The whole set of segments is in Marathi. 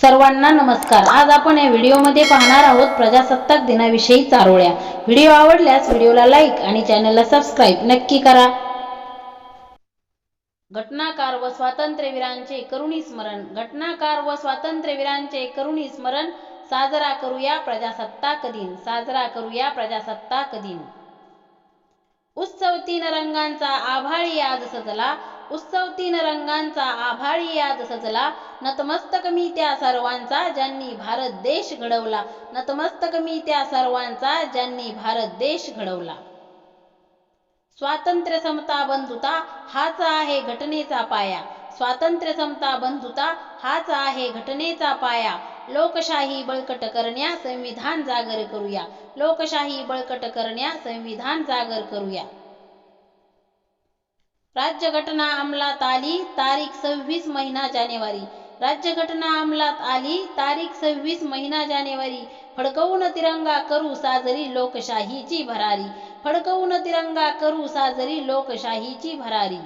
सर्वांना नमस्कार. आज आपण या व्हिडिओमध्ये पाहणार आहोत प्रजासत्ताक दिनाविषयी चारोळ्या. व्हिडिओ आवडल्यास व्हिडिओला लाईक आणि चॅनलला सबस्क्राईब नक्की करा. घटनाकार व स्वातंत्र्यवीरांचे करुणी स्मरण. घटनाकार व स्वातंत्र्यवीरांचे करुणी स्मरण. साजरा करूया प्रजासत्ताक दिन. साजरा करूया प्रजासत्ताक दिन. उत्सव तीन रंगांचा आभाळी आज सजला. उत्सव तीन रंगांचा आभाळी आज सजला नतमस्तक मी त्या सर्वांचा ज्यांनी भारत देश घडवला. नतमस्तक मी त्या सर्वांचा ज्यांनी भारत देश घडवला. स्वातंत्र्य समता बंधुता हाच आहे घटनेचा पाया. स्वातंत्र्य समता बंधुता हाच आहे घटनेचा पाया. लोकशाही बळकट करण्या संविधान जागर करूया. लोकशाही बळकट करण्या संविधान जागर करूया. राज्यघटना अंमलात आली तारीख सव्वीस महिना जानेवारी. राज्यघटना अंमलात आली तारीख सव्वीस महिना जानेवारी. फडकवून तिरंगा करू साजरी लोकशाहीची भरारी. फडकवून तिरंगा करू साजरी लोकशाहीची भरारी.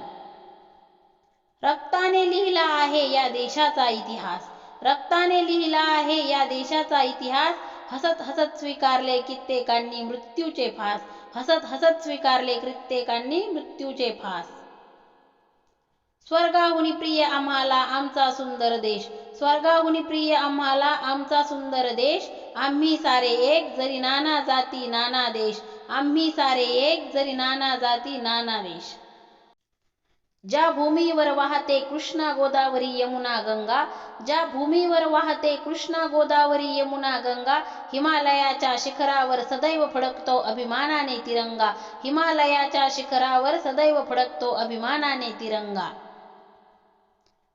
रक्ताने लिहिला आहे या देशाचा इतिहास. रक्ताने लिहिला आहे या देशाचा इतिहास. हसत हसत स्वीकारले कित्येकांनी मृत्यूचे फास. हसत हसत स्वीकारले कित्येकांनी मृत्यूचे फास. स्वर्गाहुनी प्रिय आम्हाला आमचा सुंदर देश. स्वर्गाहुनी प्रिय आम्हाला आमचा सुंदर देश. आम्ही सारे एक जरी नाना जाती नाना देश. आम्ही सारे एक जरी नाना जाती नाना देश. ज्या भूमीवर वाहते कृष्णा गोदावरी यमुना गंगा ज्या भूमीवर वाहते कृष्णा गोदावरी यमुना गंगा हिमालयाच्या शिखरावर सदैव फडकतो अभिमानाने तिरंगा. हिमालयाच्या शिखरावर सदैव फडकतो अभिमानाने तिरंगा.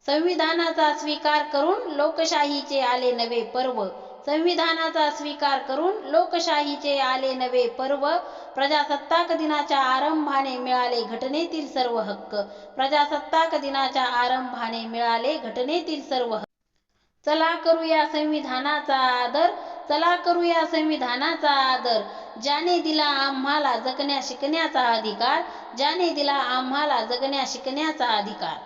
संविधानाचा स्वीकार करून लोकशाहीचे आले नवे पर्व. संविधानाचा स्वीकार करून लोकशाहीचे आले नवे पर्व. प्रजासत्ताक दिनाच्या आरंभाने मिळाले घटनेतील सर्व हक्क. प्रजासत्ताक दिनाच्या आरंभाने मिळाले घटनेतील सर्व हक्क. चला करूया संविधानाचा आदर. चला करूया संविधानाचा आदर. ज्याने दिला आम्हाला जगण्या शिकण्याचा अधिकार ज्याने दिला आम्हाला जगण्या शिकण्याचा अधिकार.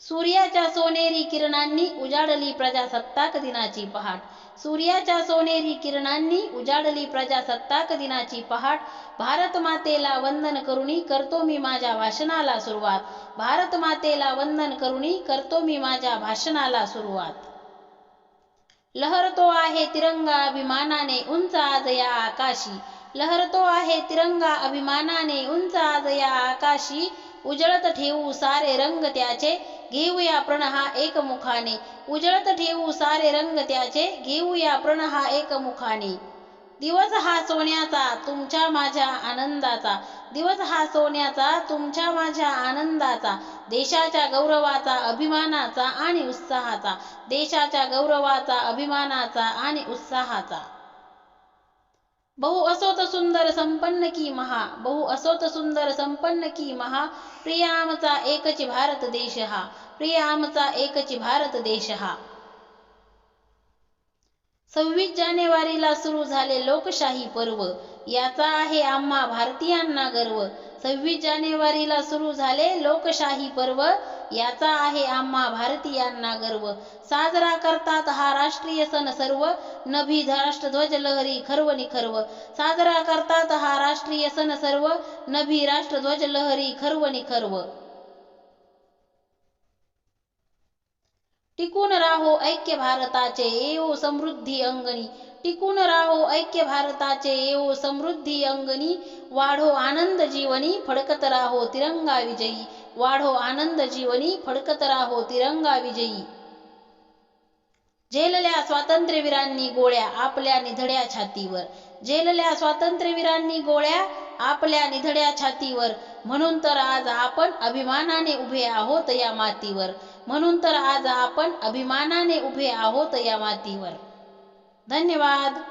सूर्याच्या सोनेरी किरणांनी उजाडली प्रजासत्ताक दिनाची पहाट. सूर्याच्या सोनेरी किरणांनी उजाडली प्रजासत्ताक दिनाची पहाट. भारत मातेला वंदन करुणी करतो मी माझ्या भाषणाला सुरुवात. भारत मातेला वंदन करुणी करतो मी माझ्या भाषणाला सुरुवात. लहरतो आहे तिरंगा अभिमानाने उंच आज या आकाशी. लहरतो आहे तिरंगा अभिमानाने उंच आज या आकाशी. उजळत ठेवू सारे रंग त्याचे. घेऊया प्रण हा एकमुखाने. उजळत ठेवू सारे रंग त्याचे घेऊया प्रण हा एकमुखाने. दिवस हा सोन्याचा तुमच्या माझ्या आनंदाचा. दिवस हा सोन्याचा तुमच्या माझ्या आनंदाचा. देशाच्या गौरवाचा अभिमानाचा आणि उत्साहाचा. देशाच्या गौरवाचा अभिमानाचा आणि उत्साहाचा. बहु असोत सुंदर संपन्न की महा बहु असोत सुंदर संपन्न की महा प्रिय आमचा भारत देश हा प्रिया आमचा एकची भारत देश हा. सव्वीस जानेवारीला सुरू झाले लोकशाही पर्व याचा आहे आम्हा भारतीयांना गर्व. सव्वीस जानेवारीला सुरू झाले लोकशाही पर्व. याचा आहे आम्हा भारतीयांना गर्व. साजरा करतात हा राष्ट्रीय सण सर्व. नभी राष्ट्रध्वज लहरी खर्व. निखर्व साजरा करतात हा राष्ट्रीय सण सर्व. नभी राष्ट्रध्वज लहरी खर्व. निखर्व टिकून राहो ऐक्य भारताचे येवो समृद्धी अंगणी. टिकून राहो ऐक्य भारताचे येवो समृद्धी अंगणी वाढो आनंद जीवनी फडकत राहो तिरंगा विजयी. वाढो आनंद जीवनी फडकत राहो तिरंगा विजयी. झेलल्या स्वातंत्र्यवीरांनी गोळ्या आपल्या निधड्या छातीवर. झेलल्या स्वातंत्र्यवीरांनी गोळ्या आपल्या निधड्या छातीवर. म्हणून तर आज आपण अभिमानाने उभे आहोत या मातीवर. म्हणून तर आज आपण अभिमानाने उभे आहोत या मातीवर. धन्यवाद.